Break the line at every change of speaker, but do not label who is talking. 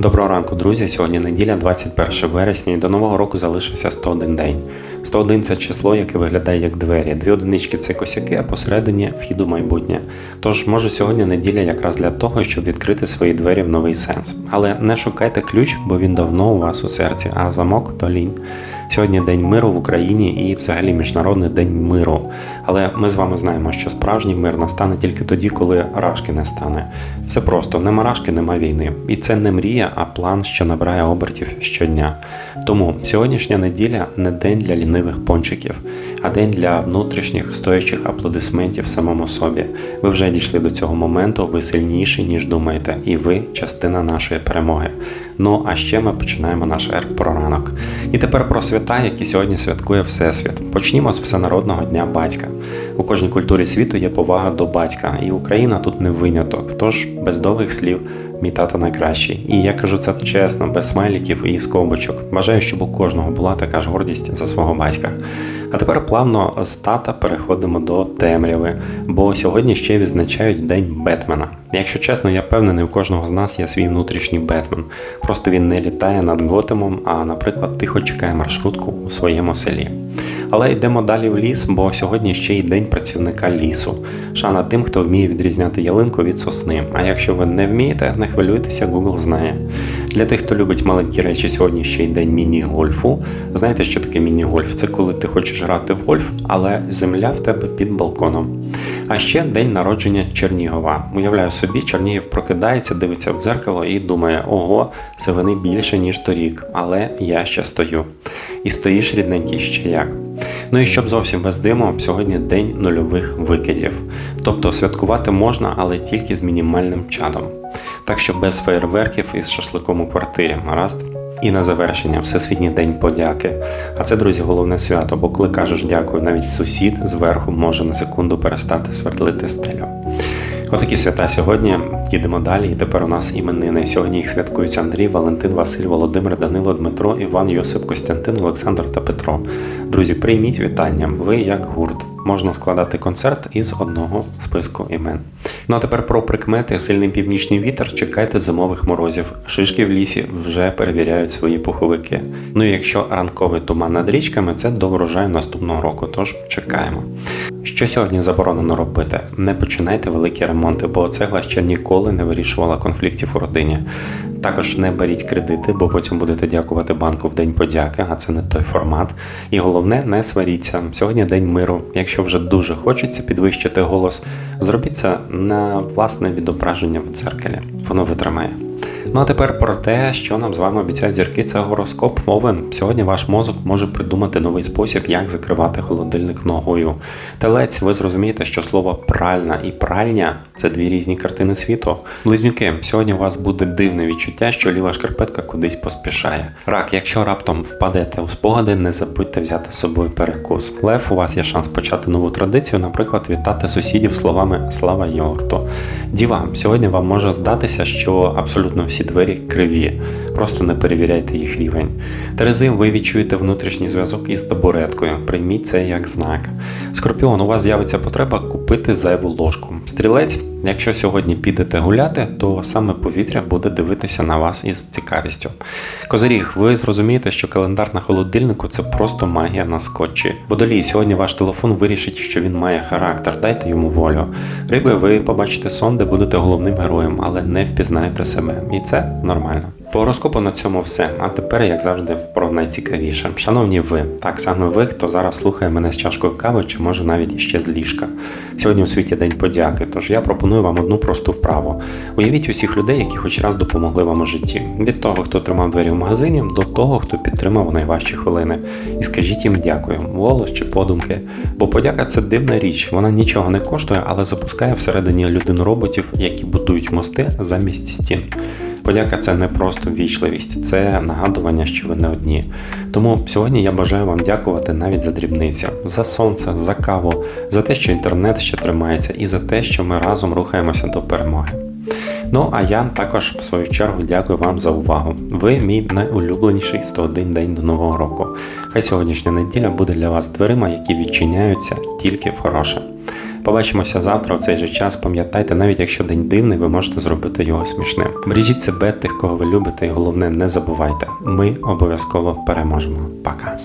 Доброго ранку, друзі. Сьогодні неділя, 21 вересня, і до нового року залишився 101 день. 101 – це число, яке виглядає як двері. Дві одинички це косяки, а посередині вхід у майбутнє. Тож, може, сьогодні неділя якраз для того, щоб відкрити свої двері в новий сенс. Але не шукайте ключ, бо він давно у вас у серці, а замок то лінь. Сьогодні день миру в Україні і взагалі міжнародний день миру. Але ми з вами знаємо, що справжній мир настане тільки тоді, коли рашки не стане. Все просто нема рашки, нема війни. І це не мрія, а план, що набирає обертів щодня. Тому сьогоднішня неділя не день для лінивих пончиків, а день для внутрішніх стоячих аплодисментів самому собі. Ви вже дійшли до цього моменту, ви сильніші, ніж думаєте, і ви частина нашої перемоги. Ну а ще ми починаємо наш ер про ранок. І тепер про свята, які сьогодні святкує Всесвіт. Почнімо з Всенародного дня батька. У кожній культурі світу є повага до батька, і Україна тут не виняток. Тож без довгих слів, мій тато найкращий. І я кажу це чесно, без смайліків і скобочок. Бажаю, щоб у кожного була така ж гордість за свого батька. А тепер плавно з тата переходимо до темряви, бо сьогодні ще відзначають День Бетмена. Якщо чесно, я впевнений, у кожного з нас є свій внутрішній Бетмен. Просто він не літає над Готемом, а, наприклад, тихо чекає маршрутку у своєму селі. Але йдемо далі в ліс, бо сьогодні ще й день працівника лісу. Шана тим, хто вміє відрізняти ялинку від сосни. А якщо ви не вмієте, не хвилюйтеся, Google знає. Для тих, хто любить маленькі речі, сьогодні ще й день міні-гольфу. Знаєте, що таке міні-гольф? Це коли ти хочеш грати в гольф, але земля в тебе під балконом. А ще день народження Чернігова. Уявляю собі, Чернігів прокидається, дивиться в дзеркало і думає: ого, це вони більше, ніж торік, але я ще стою. І стоїш рідненький ще як. Ну і щоб зовсім без диму, сьогодні день нульових викидів. Тобто святкувати можна, але тільки з мінімальним чадом. Так що без фейерверків із шашликом у квартирі, гаразд? І на завершення Всесвітній день подяки. А це, друзі, головне свято, бо коли кажеш дякую, навіть сусід зверху може на секунду перестати свердлити стелю. Отакі свята сьогодні. Їдемо далі. І тепер у нас іменини. Сьогодні їх святкують Андрій, Валентин, Василь, Володимир, Данило, Дмитро, Іван, Йосип, Костянтин, Олександр та Петро. Друзі, прийміть вітання. Ви як гурт. Можна складати концерт із одного списку імен. Ну а тепер про прикмети. Сильний північний вітер. Чекайте зимових морозів. Шишки в лісі вже перевіряють свої пуховики. Ну і якщо ранковий туман над річками, це до врожаю наступного року. Тож чекаємо. Що сьогодні заборонено робити? Не починайте великі ремонти, бо цегла ще ніколи не вирішувала конфліктів у родині. Також не беріть кредити, бо потім будете дякувати банку в день подяки, а це не той формат. І головне, не сваріться. Сьогодні день миру. Якщо вже дуже хочеться підвищити голос, зробіть це на власне відображення в дзеркалі. Воно витримає. Ну а тепер про те, що нам з вами обіцяють зірки, це гороскоп Овен. Сьогодні ваш мозок може придумати новий спосіб, як закривати холодильник ногою. Телець, ви зрозумієте, що слово пральна і пральня це дві різні картини світу. Близнюки, сьогодні у вас буде дивне відчуття, що ліва шкарпетка кудись поспішає. Рак, якщо раптом впадете у спогади, не забудьте взяти з собою перекус. Лев, у вас є шанс почати нову традицію, наприклад, вітати сусідів словами Слава йогурту. Діва, сьогодні вам може здатися, що абсолютно всі двері криві. Просто не перевіряйте їх рівень. Терези, ви відчуєте внутрішній зв'язок із табуреткою. Прийміть це як знак. Скорпіон, у вас з'явиться потреба купити зайву ложку. Стрілець, якщо сьогодні підете гуляти, то саме повітря буде дивитися на вас із цікавістю. Козиріг, ви зрозумієте, що календар на холодильнику це просто магія на скотчі. Водолій, сьогодні ваш телефон вирішить, що він має характер, дайте йому волю. Риби, ви побачите сон, де будете головним героєм, але не впізнаєте себе. І це нормально. По гороскопу на цьому все. А тепер, як завжди, про найцікавіше. Шановні ви, так саме ви, хто зараз слухає мене з чашкою кави, чи може навіть ще з ліжка. Сьогодні у світі День подяки, тож я пропоную вам одну просту вправу. Уявіть усіх людей, які хоч раз допомогли вам у житті. Від того, хто тримав двері в магазині, до того, хто підтримав у найважчі хвилини. І скажіть їм дякую, голос чи подумки. Бо подяка це дивна річ, вона нічого не коштує, але запускає всередині людину роботів, які будують мости замість стін. Подяка це не просто вічливість, це нагадування, що ви не одні. Тому сьогодні я бажаю вам дякувати навіть за дрібниці, за сонце, за каву, за те, що інтернет ще тримається, і за те, що ми разом рухаємося до перемоги. Ну а я також в свою чергу дякую вам за увагу. Ви мій найулюбленіший 101 день до нового року. Хай сьогоднішня неділя буде для вас дверима, які відчиняються тільки в хороше. Побачимося завтра у цей же час. Пам'ятайте, навіть якщо день дивний, ви можете зробити його смішним. Бережіть себе, тих, кого ви любите, і головне, не забувайте. Ми обов'язково переможемо. Пока.